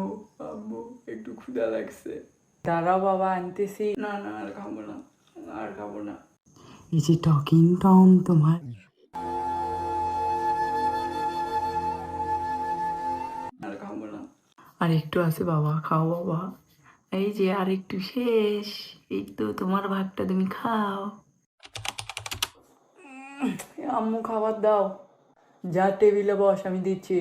আম্মু একটু ক্ষুধা লাগছে। দাঁড়াও বাবা আনতেছি। না না আর খাব না আর খাব না। এই যে টকিং টম তোমার। আর খাব না। আর একটু আছে বাবা খাও বাবা। এই যে আর একটু শেষ। এই তো তোমার ভাগটা তুমি খাও। আম্মু খাবার দাও। যা টেবিলে বস আমি দিচ্ছি।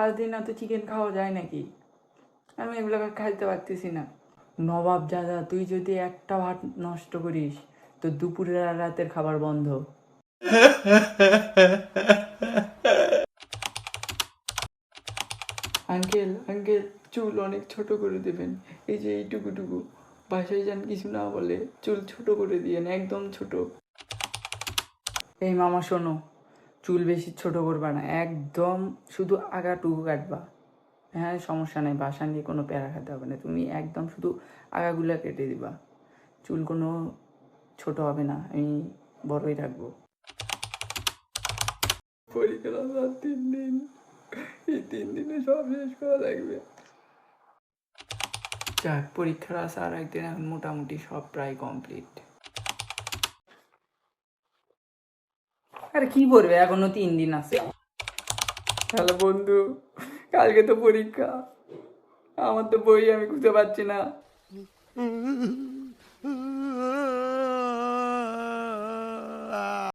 সারাদিন এত চিকেন খাওয়া যায় নাকি? আমি এগুলো খাইতে পারতেছি না। নবাব দাদা তুই যদি একটা ভাত নষ্ট করিস, তো দুপুরের আর রাতের খাবার বন্ধ। আঙ্কেল আঙ্কেল, চুল অনেক ছোট করে দেবেন। এই যে এইটুকুটুকু বাসায় যান কিছু না বলে চুল ছোট করে দিয়েন, একদম ছোট। এই মামা, শোনো। চুল বেশি ছোট করবা না একদম শুধু আগাটুকু কাটবা। হ্যাঁ সমস্যা নেই বাসা নিয়ে কোনো প্যারা খাতে হবে না তুমি একদম শুধু আগাগুলা কেটে দিবা। চুল কোনো ছোট হবে না আমি বড়ই রাখব। আর তিন দিন এই তিন দিনে সব শেষ করা লাগবে। যাক পরীক্ষার আসা আর একদিন এখন মোটামুটি সব প্রায় কমপ্লিট আর কি পড়বে? এখনও তিন দিন আছে। হ্যালো বন্ধু, কালকে তো পরীক্ষা। আমার তো বই আমি খুঁজে পাচ্ছি না।